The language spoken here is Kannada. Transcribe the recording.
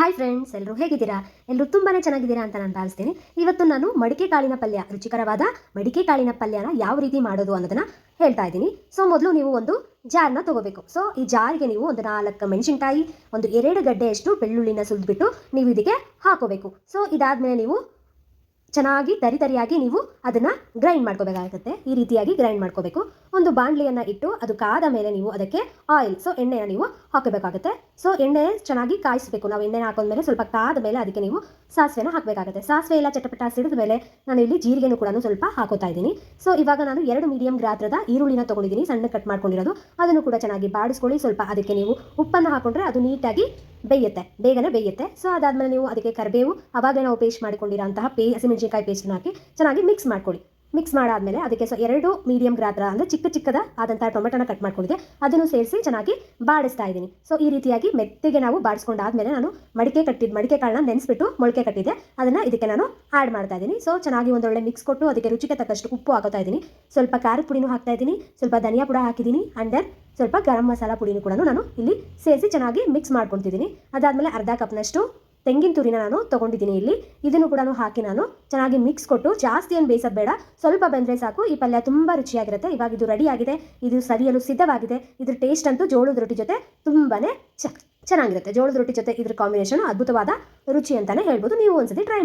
ಹಾಯ್ ಫ್ರೆಂಡ್ಸ್ ಎಲ್ಲರೂ ಹೇಗಿದ್ದೀರಾ? ಎಲ್ಲರೂ ತುಂಬಾ ಚೆನ್ನಾಗಿದ್ದೀರಾ ಅಂತ ನಾನು ಭಾವಿಸ್ತೀನಿ. ಇವತ್ತು ನಾನು ಮಡಿಕೆ ಕಾಳಿನ ಪಲ್ಯ, ರುಚಿಕರವಾದ ಮಡಿಕೆ ಕಾಳಿನ ಪಲ್ಯನ ಯಾವ ರೀತಿ ಮಾಡೋದು ಅನ್ನೋದನ್ನ ಹೇಳ್ತಾ ಇದ್ದೀನಿ. ಸೊ ಮೊದಲು ನೀವು ಒಂದು ಜಾರ್ನ ತಗೋಬೇಕು. ಸೊ ಈ ಜಾರಿಗೆ ನೀವು ಒಂದು ನಾಲ್ಕು ಮೆಣಸಿನ್ಕಾಯಿ, ಒಂದು ಎರಡು ಗಡ್ಡೆಯಷ್ಟು ಬೆಳ್ಳುಳ್ಳಿನ ಸುಲಿದ್ಬಿಟ್ಟು ನೀವು ಇದಕ್ಕೆ ಹಾಕೋಬೇಕು. ಸೊ ಇದಾದ್ಮೇಲೆ ನೀವು ಚೆನ್ನಾಗಿ ತರಿ ತರಿಯಾಗಿ ನೀವು ಅದನ್ನು ಗ್ರೈಂಡ್ ಮಾಡ್ಕೋಬೇಕಾಗುತ್ತೆ. ಈ ರೀತಿಯಾಗಿ ಗ್ರೈಂಡ್ ಮಾಡ್ಕೋಬೇಕು. ಒಂದು ಬಾಣಲಿಯನ್ನು ಇಟ್ಟು ಅದು ಕಾದ ಮೇಲೆ ನೀವು ಅದಕ್ಕೆ ಆಯಿಲ್ ಸೊ ಎಣ್ಣೆನ ನೀವು ಹಾಕಬೇಕಾಗುತ್ತೆ ಸೊ ಎಣ್ಣೆ ಚೆನ್ನಾಗಿ ಕಾಯಿಸಬೇಕು. ನಾವು ಎಣ್ಣೆ ಹಾಕೊಂಡ್ಮೇಲೆ ಸ್ವಲ್ಪ ಕಾದ ಮೇಲೆ ಅದಕ್ಕೆ ನೀವು ಸಾಸಿವೆನ ಹಾಕಬೇಕಾಗುತ್ತೆ. ಸಾಸಿವೆ ಎಲ್ಲ ಚಟಪಟ ಸಿಡಿದ ಮೇಲೆ ನಾನು ಇಲ್ಲಿ ಜೀರಿಗೆನೂ ಕೂಡ ಸ್ವಲ್ಪ ಹಾಕೋತಾ ಇದ್ದೀನಿ. ಸೊ ಇವಾಗ ನಾನು ಎರಡು ಮೀಡಿಯಂ ಗಾತ್ರದ ಈರುಳ್ಳಿನ ತೊಗೊಂಡಿದ್ದೀನಿ. ಸಣ್ಣ ಕಟ್ ಮಾಡ್ಕೊಂಡಿರೋದು. ಅದನ್ನು ಕೂಡ ಚೆನ್ನಾಗಿ ಬಾಡಿಸ್ಕೊಳ್ಳಿ. ಸ್ವಲ್ಪ ಅದಕ್ಕೆ ನೀವು ಉಪ್ಪನ್ನು ಹಾಕೊಂಡ್ರೆ ಅದು ನೀಟಾಗಿ ಬೇಯುತ್ತೆ, ಬೇಗನೆ ಬೇಯುತ್ತೆ. ಸೊ ಅದಾದ್ಮೇಲೆ ನೀವು ಅದಕ್ಕೆ ಕರಿಬೇವು ಅವಾಗಲೇ ನಾವು ಪೇಸ್ಟ್ ಮಾಡಿಕೊಂಡಿರೋಂತಹ ಪೇ ಹಸಿಮೆಣಸಿನಕಾಯಿ ಪೇಸ್ಟ್ ಹಾಕಿ ಚೆನ್ನಾಗಿ ಮಿಕ್ಸ್ ಮಾಡ್ಕೊಳ್ಳಿ. ಮಿಕ್ಸ್ ಮಾಡಾದ್ಮೇಲೆ ಅದಕ್ಕೆ ಸೊ ಎರಡು ಮೀಡಿಯಂ ಗ್ರಾತ್ರ ಅಂದರೆ ಚಿಕ್ಕ ಚಿಕ್ಕದ ಆದಂತಹ ಟೊಮೆಟೊನ ಕಟ್ ಮಾಡ್ಕೊಂಡಿದ್ದೆ. ಅದನ್ನು ಸೇರಿಸಿ ಚೆನ್ನಾಗಿ ಬಾಡಿಸ್ತಾ ಇದ್ದೀನಿ. ಸೊ ಈ ರೀತಿಯಾಗಿ ಮೆತ್ತಗೆ ನಾವು ಬಾಡಿಸ್ಕೊಂಡಾದ್ಮೇಲೆ ನಾನು ಮಡಿಕೆ ಕಟ್ಟಿದ್ದು ಮಡಿಕೆ ಕಾಳನ್ನ ನೆನೆಸ್ಬಿಟ್ಟು ಮೊಳಕೆ ಕಟ್ಟಿದ್ದೆ. ಅದನ್ನು ಇದಕ್ಕೆ ನಾನು ಆ್ಯಡ್ ಮಾಡ್ತಾ ಇದ್ದೀನಿ. ಸೊ ಚೆನ್ನಾಗಿ ಒಂದೊಳ್ಳೆ ಮಿಕ್ಸ್ ಕೊಟ್ಟು ಅದಕ್ಕೆ ರುಚಿಗೆ ತಕ್ಕಷ್ಟು ಉಪ್ಪು ಹಾಕೋತಾ ಇದ್ದೀನಿ. ಸ್ವಲ್ಪ ಖಾರದ ಪುಡಿನೂ ಹಾಕ್ತಾ ಇದ್ದೀನಿ. ಸ್ವಲ್ಪ ಧನಿಯಾ ಪುಡ ಹಾಕಿದ್ದೀನಿ. ಆ್ಯಂಡ್ ದೆನ್ ಸ್ವಲ್ಪ ಗರಂ ಮಸಾಲ ಪುಡಿನೂ ಕೂಡ ನಾನು ಇಲ್ಲಿ ಸೇರಿಸಿ ಚೆನ್ನಾಗಿ ಮಿಕ್ಸ್ ಮಾಡ್ಕೊತಿದ್ದೀನಿ. ಅದಾದಮೇಲೆ ಅರ್ಧ ಕಪ್ನಷ್ಟು ತೆಂಗಿನ ತುರಿನ ನಾನು ತಗೊಂಡಿದ್ದೀನಿ ಇಲ್ಲಿ. ಇದನ್ನು ಕೂಡ ಹಾಕಿ ನಾನು ಚೆನ್ನಾಗಿ ಮಿಕ್ಸ್ ಕೊಟ್ಟು ಜಾಸ್ತಿ ಏನು ಬೇಯಿಸೋದು ಬೇಡ. ಸ್ವಲ್ಪ ಬೆಂದರೆ ಸಾಕು. ಈ ಪಲ್ಯ ತುಂಬ ರುಚಿಯಾಗಿರುತ್ತೆ. ಇವಾಗ ಇದು ರೆಡಿ ಆಗಿದೆ. ಇದು ಸವಿಯಲು ಸಿದ್ಧವಾಗಿದೆ. ಇದ್ರ ಟೇಸ್ಟ್ ಅಂತೂ ಜೋಳದ ರೊಟ್ಟಿ ಜೊತೆ ತುಂಬಾ ಚೆನ್ನಾಗಿರುತ್ತೆ. ಜೋಳದ ರೊಟ್ಟಿ ಜೊತೆ ಇದ್ರ ಕಾಂಬಿನೇಷನ್ ಅದ್ಭುತವಾದ ರುಚಿ ಅಂತಲೇ ಹೇಳ್ಬೋದು. ನೀವು ಒಂದ್ಸತಿ ಟ್ರೈ